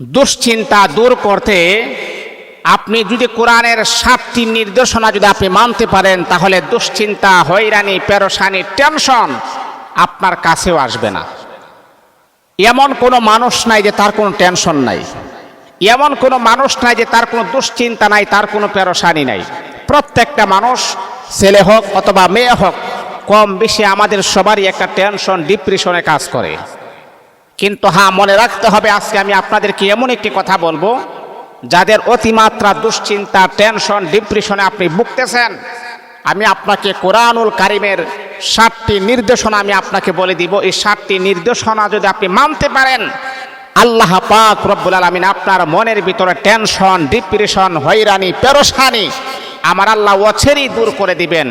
দুশ্চিন্তা দূর করতে আপনি যদি কোরআনের সাতটি নির্দেশনা যদি আপনি মানতে পারেন, তাহলে দুশ্চিন্তা, হয়রানি পেরোসানি টেনশন আপনার কাছেও আসবে না। এমন কোনো মানুষ নাই যে তার কোনো টেনশন নাই। এমন কোনো মানুষ নাই যে তার কোনো দুশ্চিন্তা নাই, তার কোনো পেরোসানি নাই। প্রত্যেকটা মানুষ ছেলে হোক অথবা মেয়ে হোক, কম বেশি আমাদের সবারই একটা টেনশন, ডিপ্রেশনে কাজ করে। কিন্তু হ্যাঁ মনে রাখতে হবে আজকে আমি আপনাদেরকে এমন একটি কথা বলব, যাদের অতিমাত্রা দুশ্চিন্তা, টেনশন, ডিপ্রেশনে আপনি ভুগতেছেন, আমি আপনাকে কোরআনুল কারিমের সাতটি নির্দেশনা আমি আপনাকে বলে দিব। এই সাতটি নির্দেশনা যদি আপনি মানতে পারেন, আল্লাহ পাক রব্বুল আলমিন আপনার মনের ভিতরে টেনশন, ডিপ্রেশন, হয়রানি পেরোসানি আমার আল্লাহ অছেরই দূর করে দিবেন।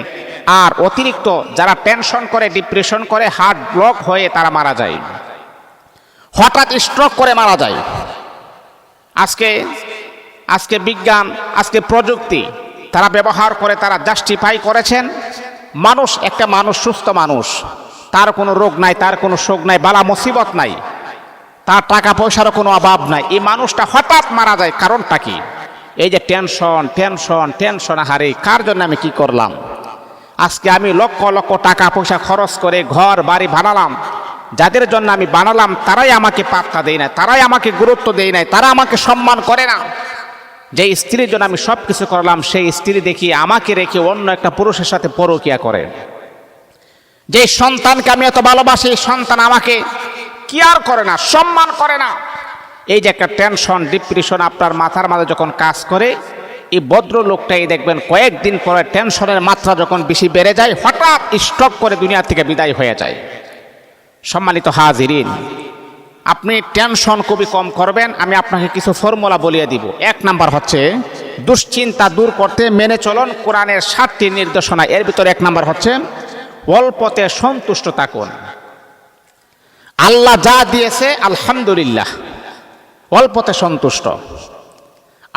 আর অতিরিক্ত যারা টেনশন করে, ডিপ্রেশন করে, হার্ট ব্লক হয়ে তারা মারা যায়। হঠাৎ স্ট্রোক করে মারা যায়। আজকে আজকে বিজ্ঞান, আজকে প্রযুক্তি, তারা ব্যবহার করে, তারা জাস্টিফাই করেছেন, মানুষ একটা মানুষ, সুস্থ মানুষ, তার কোনো রোগ নাই, তার কোনো শোক নাই, বালা মুসিবত নাই, তার টাকা পয়সারও কোনো অভাব নাই। এই মানুষটা হঠাৎ মারা যায়, কারণটা কি? এই যে টেনশন টেনশন টেনশন হারে কার জন্য আমি কি করলাম? আজকে আমি লক্ষ লক্ষ টাকা পয়সা খরচ করে ঘর, বাড়ি বানালাম যাদের জন্য আমি বানালাম, তারাই আমাকে পাত্তা দেয় না তারাই আমাকে গুরুত্ব দেয় না তারা আমাকে সম্মান করে না। যে স্ত্রীর জন্য আমি সব কিছু করলাম, সেই স্ত্রী দেখি আমাকে রেখে অন্য একটা পুরুষের সাথে পরকিয়া করে। যে সন্তানকে আমি এত ভালোবাসি সন্তান আমাকে কেয়ার করে না, সম্মান করে না। এই যে একটা টেনশন, ডিপ্রেশন আপনার মাথার মাঝে যখন কাজ করে, এই ভদ্র লোকটাই দেখবেন কয়েকদিন পরে টেনশনের মাত্রা যখন বেশি বেড়ে যায়, হঠাৎ স্টক করে দুনিয়া থেকে বিদায় হয়ে যায়। সম্মানিত হাজিরিন, আপনি টেনশন খুবই কম করবেন, আমি আপনাকে কিছু ফর্মুলা বলিয়ে দিব। এক নাম্বার হচ্ছে, দুশ্চিন্তা দূর করতে মেনে চলুন কোরআনের সাতটি নির্দেশনা। এর ভিতরে এক নাম্বার হচ্ছে, অল্পতে সন্তুষ্ট থাকুন। আল্লাহ যা দিয়েছে, আলহামদুলিল্লাহ, অল্পতে সন্তুষ্ট।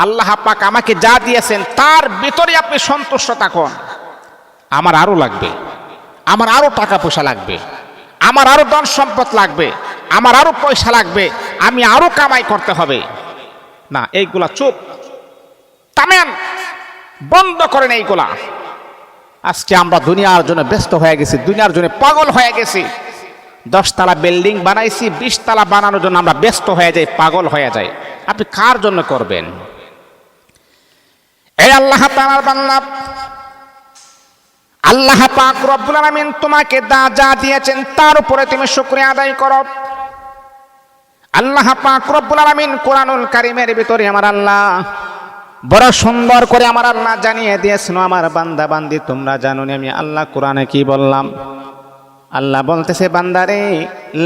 আল্লাহ পাক আমাকে যা দিয়েছেন, তার ভিতরে আপনি সন্তুষ্ট থাকুন। আমার আরও লাগবে, আমার আরও টাকা পয়সা লাগবে। আমার আরও ধন সম্পদ লাগবে, আমার আরও পয়সা লাগবে, আমি আরও কামাই করতে হবে। না, এইগুলা চুপ। তামেন, বন্ধ করেন এইগুলা। আজকে আমরা দুনিয়ার জন্য ব্যস্ত হয়ে গেছি, দুনিয়ার জন্য পাগল হয়ে গেছি। দশতলা বিল্ডিং বানাইছি, বিশতলা বানানোর জন্য আমরা ব্যস্ত হয়ে যাই, পাগল হয়ে যাই। আপনি কার জন্য করবেন? এই আল্লাহ তাআলার বান্দা আল্লাহ পাক রব্বুল আলামিন তোমাকে দা যা দিয়েছেন, তার উপরে তুমি শুকরিয়া আদায় করো। আল্লাহ পাক রব্বুল আলামিন কোরআনুল কারীমের ভিতরে আমার আল্লাহ, বড় সুন্দর করে আমার আল্লাহ জানিয়ে দিয়েছেন, আমার বান্দা বান্দি, তোমরা জানো আমি আল্লাহ কোরআনে কি বললাম? আল্লাহ বলতেছে, বান্দারে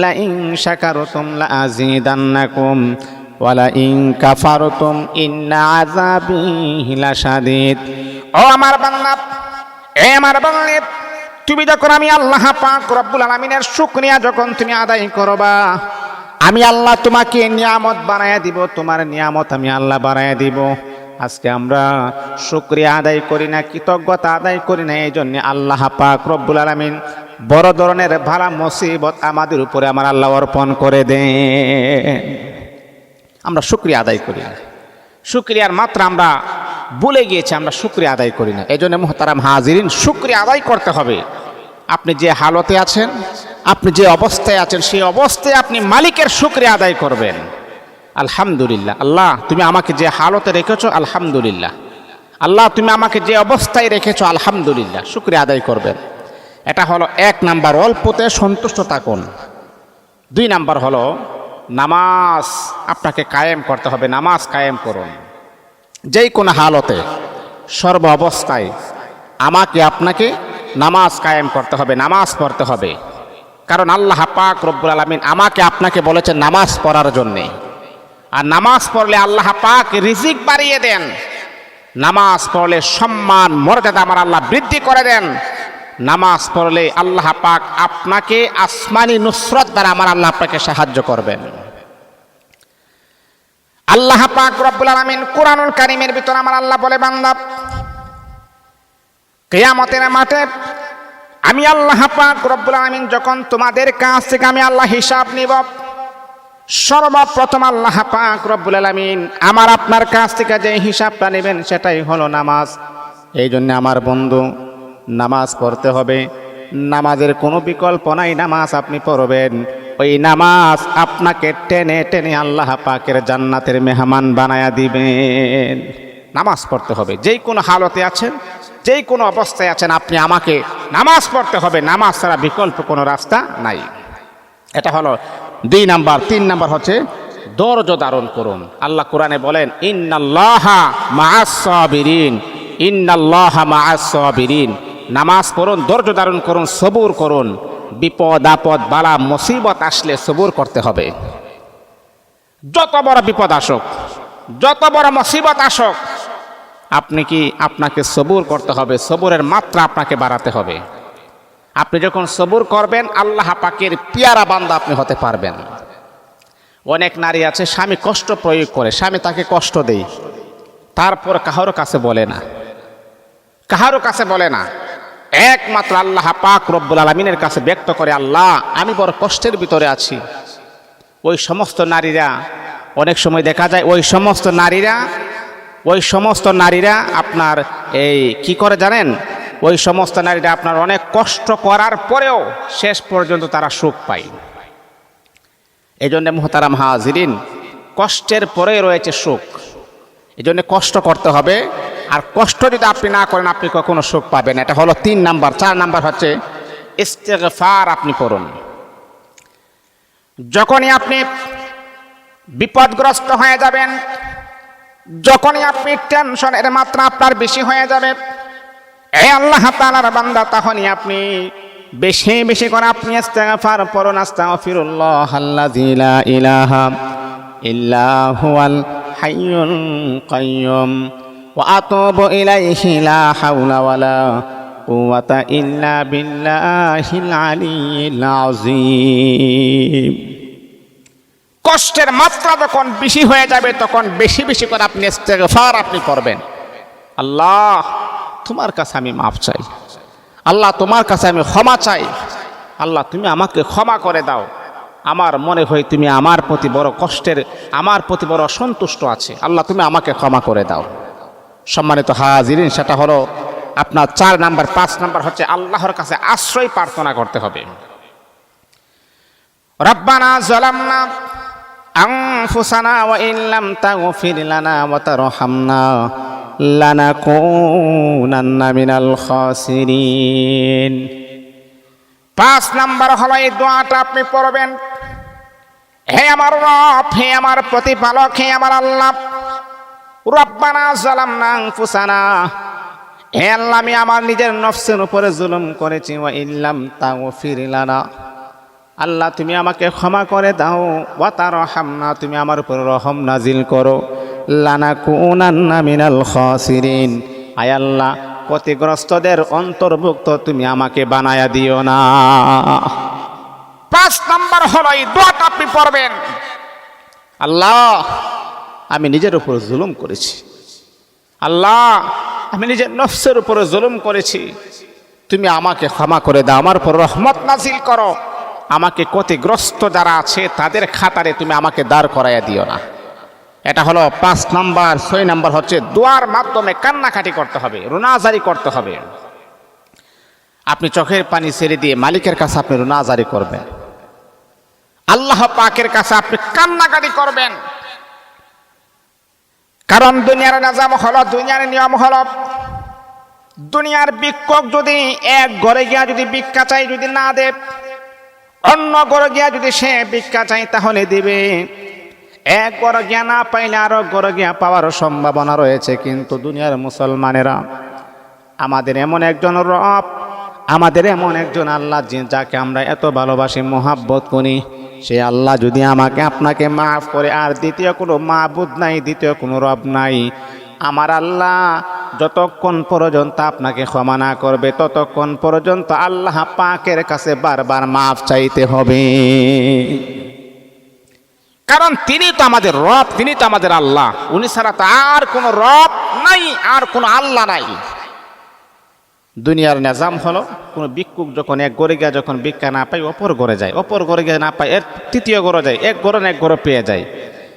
লা ইন শাকারতুম লা আযীদান্নাকুম ওয়ালা ইন কাফারতুম, ইন্না আযাবি লাশাদীদ। ও আমার বান্দা এ আমার বাংলে তুমি যখন আমি আল্লাহ পাক রব্বুল আলমিনের শুকরিয়া যখন তুমি আদায় করবা, আমি আল্লাহ তোমাকে নিয়ামত বানায়া দিব, তোমার নিয়ামত আমি আল্লাহ বানায়া দিব। আজকে আমরা শুক্রিয়া আদায় করি না, কৃতজ্ঞতা আদায় করি না এই জন্য আল্লাহ পাক রব্বুল আলমিন বড় ধরনের ভাড়া মুসিবত আমাদের উপরে আমার আল্লাহ অর্পণ করে দেন। আমরা শুক্রিয়া আদায় করি না। শুক্রিয়ার মাত্রা আমরা ভুলে গিয়েছে, আমরা শুক্রিয়া আদায় করি না। এই জন্য মোহতারাম হাজিরিন, শুক্রিয়া আদায় করতে হবে। আপনি যে হালতে আছেন, আপনি যে অবস্থায় আছেন, সেই অবস্থায় আপনি মালিকের শুক্রিয়া আদায় করবেন। আলহামদুলিল্লাহ। আল্লাহ, তুমি আমাকে যে হালতে রেখেছো, আলহামদুলিল্লাহ। আল্লাহ, তুমি আমাকে যে অবস্থায় রেখেছো, আলহামদুলিল্লাহ। শুক্রিয়া আদায় করবেন। এটা হলো এক নাম্বার অল্পতে সন্তুষ্ট থাকুন। দুই নাম্বার হলো, নামাজ আপনাকে কায়েম করতে হবে, নামাজ কায়েম করুন। যেই কোনো হালতে, সর্ব অবস্থায় আমাকে আপনাকে নামাজ কায়েম করতে হবে, নামাজ পড়তে হবে। কারণ আল্লাহ পাক রব্বুল আলমিন আমাকে আপনাকে বলেছেন নামাজ পড়ার জন্যে। আর নামাজ পড়লে আল্লাহ পাক রিজিক বাড়িয়ে দেন। নামাজ পড়লে সম্মান, মর্যাদা আমার আল্লাহ বৃদ্ধি করে দেন। নামাজ পড়লে আল্লাহ পাক আপনাকে আসমানি নুসরত দ্বারা আমার আল্লাহ আপনাকে সাহায্য করবেন। আল্লাহ পাক রব্বুল আলামিন কোরআনুল কারীমের ভিতর আমার আল্লাহ বলে, বান্দা, কিয়ামতের মাঠে আমি আল্লাহ পাক রব্বুল আলামিন যখন তোমাদের কাছ থেকে আমি আল্লাহ হিসাব নিব, সর্বপ্রথম আল্লাহ পাক রব্বুল আলামিন আমার আপনার কাছ থেকে যে হিসাবটা নেবেন সেটাই হলো নামাজ। এই জন্য আমার বন্ধু, নামাজ পড়তে হবে, নামাজের কোনো বিকল্প নাই, নামাজ আপনি পড়বেন। ওই নামাজ আপনাকে টেনে টেনে আল্লাহ পাকের জান্নাতের মেহমান বানায়া দিবেন। নামাজ পড়তে হবে। যেই কোনো হালতে আছেন, যেই কোনো অবস্থায় আছেন, আপনি আমাকে নামাজ পড়তে হবে। নামাজ ছাড়া বিকল্প কোনো রাস্তা নাই। এটা হলো দুই নাম্বার। তিন নাম্বার হচ্ছে ধৈর্য ধারণ করুন। আল্লাহ কোরআনে বলেন, ইন্নাল্লাহা মাআস-সাবিরিন ইন্নাল্লাহা মাআস-সাবিরিন নামাজ পড়ুন ধৈর্য ধারণ করুন, সবুর করুন। বিপদ, আপদ, বালা, মুসিবত আসলে সবুর করতে হবে। যত বড় বিপদ আসুক, যত বড় মুসিবত আসুক, আপনি কি আপনাকে সবুর করতে হবে? সবুরের মাত্রা আপনাকে বাড়াতে হবে। আপনি যখন সবুর করবেন, আল্লাহ পাকের পিয়ারা বান্দা আপনি হতে পারবেন। অনেক নারী আছে, স্বামী কষ্ট প্রয়োগ করে, স্বামী তাকে কষ্ট দেয়। তারপর কাহারও কাছে বলে না। কাহারও কাছে বলে না। একমাত্র আল্লাহ পাক রব্বুল আলমিনের কাছে ব্যক্ত করে, আল্লাহ, আমি বড় কষ্টের ভিতরে আছি। ওই সমস্ত নারীরা, অনেক সময় দেখা যায় ওই সমস্ত নারীরা, ওই সমস্ত নারীরা আপনার এই কি করে জানেন? ওই সমস্ত নারীরা আপনার অনেক কষ্ট করার পরেও শেষ পর্যন্ত তারা সুখ পায়। এই জন্য মোহতারাম হাজিরিন, কষ্টের পরে রয়েছে সুখ। এই জন্য কষ্ট করতে হবে। আর কষ্ট যদি আপনি না করেন, আপনি কখনো সুখ পাবেন এটা হলো তিন নাম্বার। চার নাম্বার হচ্ছে ইস্তেগফার আপনি করুন যখনই আপনি বিপদগ্রস্ত হয়ে যাবেন, যখনই আপনি টেনশন টেনশনের মাত্রা আপনার বেশি হয়ে যাবে, এ আল্লাহ তাআলার বান্দা, তখনই আপনি বেশি বেশি করে আপনি ইস্তেগফার পড়ুন। আস্তাগফিরুল্লাহ আল্লাযী লা ইলাহা ইল্লা হুয়াল হাইয়ুল কাইয়্যুম আতুবু ইলাইহি লা হাওলা ওয়ালা কুওয়াতা ইল্লা বিল্লাহিল আলিয়্যিল আযীম কষ্টের মাত্রা যখন বেশি হয়ে যাবে, তখন বেশি বেশি করে আপনি ইস্তেগফার আপনি করবেন। আল্লাহ, তোমার কাছে আমি মাফ চাই। আল্লাহ, তোমার কাছে আমি ক্ষমা চাই। আল্লাহ, তুমি আমাকে ক্ষমা করে দাও। আমার মনে হয় তুমি আমার প্রতি বড় কষ্টের, আমার প্রতি বড় অসন্তুষ্ট আছে। আল্লাহ, তুমি আমাকে ক্ষমা করে দাও। সম্মানিত হাজিরিন, সেটা হলো আপনার চার নাম্বার, পাঁচ নাম্বার হচ্ছে আল্লাহর কাছে আশ্রয় প্রার্থনা করতে হবে। রব্বানা জালামনা আনফুসানা ওয়া ইন লাম তাগফির লানা ওয়া তারহামনা লানাকুনান্না মিনাল খাসিরিন। পাঁচ নাম্বার হলো এই দোয়াটা আপনি পড়বেন, হে আমার রব, হে আমার প্রতিপালক, হে আমার আল্লাহ রব্বানা জালামনা আনফুসানা। হে আল্লাহ, আমি আমার নিজের নফসের উপরে জুলুম করেছি, ওয়া ইল্লাম তাগফির লানা। আল্লাহ, তুমি আমাকে ক্ষমা করে দাও ওয়াতার হামনা তুমি আমার উপর রহম নাজিল করো। লানা কুনান্না মিনাল খাসিরিন। আয় আল্লাহ, ক্ষতিগ্রস্তদের অন্তর্ভুক্ত তুমি আমাকে বানায়া দিও না। পাঁচ নাম্বার হলো এই দোয়াটা আপনি পড়বেন। আল্লাহ আমি নিজের উপর জুলুম করেছি। আল্লাহ, আমি নিজের নফসের উপরে জুলুম করেছি। তুমি আমাকে ক্ষমা করে দাও, আমার উপর রহমত নাজিল করো। আমাকে ক্ষতিগ্রস্ত যারা আছে, তাদের খাতারে তুমি আমাকে দাঁড় করাইয়া দিও না। এটা হলো পাঁচ নাম্বার, ছয় নাম্বার হচ্ছে দোয়ার মাধ্যমে কান্নাকাটি করতে হবে, রুনাজারি করতে হবে। আপনি চোখের পানি ছেড়ে দিয়ে মালিকের কাছে আপনি রুনাজারি করবেন। আল্লাহ পাকের কাছে আপনি কান্নাকাটি করবেন। কারণ দুনিয়ার নাজাম হল, দুনিয়ার নিয়ম হল, দুনিয়ার বিক্ষোভ যদি এক ঘরে গিয়া যদি ভিক্ষা চাই যদি না দেয় অন্য গড় গিয়া যদি সে ভিক্ষা চাই তাহলে দিবে। এক গড় গিয়া না পাইলে আরও গড় গিয়া পাওয়ার সম্ভাবনা রয়েছে। কিন্তু দুনিয়ার মুসলমানেরা, আমাদের এমন একজন রব, আমাদের এমন একজন আল্লাহ যাকে আমরা এত ভালোবাসি, মোহাব্বত করি। সে আল্লাহ যদি আমাকে, আপনাকে মাফ করে, আর দ্বিতীয় কোনো মাহবুদ নাই, দ্বিতীয় কোনো রব নাই, আমার আল্লাহ যতক্ষণ পর্যন্ত আপনাকে ক্ষমা না করবে, ততক্ষণ পর্যন্ত আল্লাহ পাকের কাছে বারবার মাফ চাইতে হবে। কারণ তিনি তো আমাদের রব, তিনি তো আমাদের আল্লাহ। উনি ছাড়া তো আর কোনো রব নাই, আর কোনো আল্লাহ নাই। দুনিয়ার নিজাম হলো, কোনো ভিক্ষুক যখন এক গড়ে গিয়ে যখন ভিক্ষা না পায়, অপর গড়ে যায়। অপর গড়ে গিয়ে না পায়, এর তৃতীয় গড়ে যায়, এক গড়ে এক গড়ে পেয়ে যায়।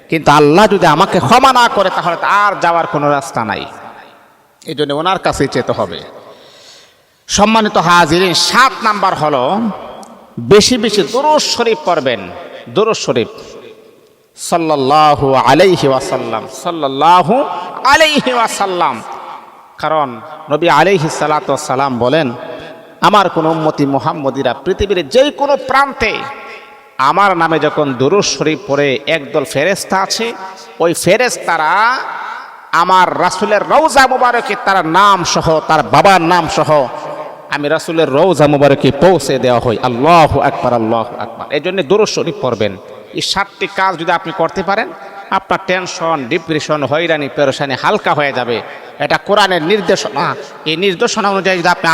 কিন্তু আল্লাহ যদি আমাকে ক্ষমা না করে, তাহলে আর যাওয়ার কোনো রাস্তা নাই। এই জন্য ওনার কাছেই যেতে হবে। সম্মানিত হাজিরিন, সাত নাম্বার হলো, বেশি বেশি দুরুজ শরীফ পড়বেন। দুরুজ শরীফ। সাল্লাল্লাহু আলাইহি ওয়াসাল্লাম, সাল্লাল্লাহু আলাইহি ওয়াসাল্লাম। কারণ নবী আলাইহি সালাম বলেন, আমার কোন উম্মতি মুহাম্মদিরা পৃথিবীর যে কোনো প্রান্তে আমার নামে যখন দুরুজ শরীফ পড়ে একদল ফেরেস্তা আছে, ওই ফেরেস্তারা আমার রাসূলের রওজা মুবারকে তার নাম সহ, তার বাবার নাম সহ, আমি রাসূলের রওজা মুবারকে পৌঁছে দেওয়া হয়। আল্লাহ আকবার আল্লাহ আকবার। এই জন্য দুরুজ শরীফ পড়বেন। এই সাতটি কাজ যদি আপনি করতে পারেন, আপনার টেনশন, ডিপ্রেশন, হয়রানি, পেরেশানি হালকা হয়ে যাবে। এটা কোরআনের নির্দেশনা। এই নির্দেশনা অনুযায়ী যদি আপনি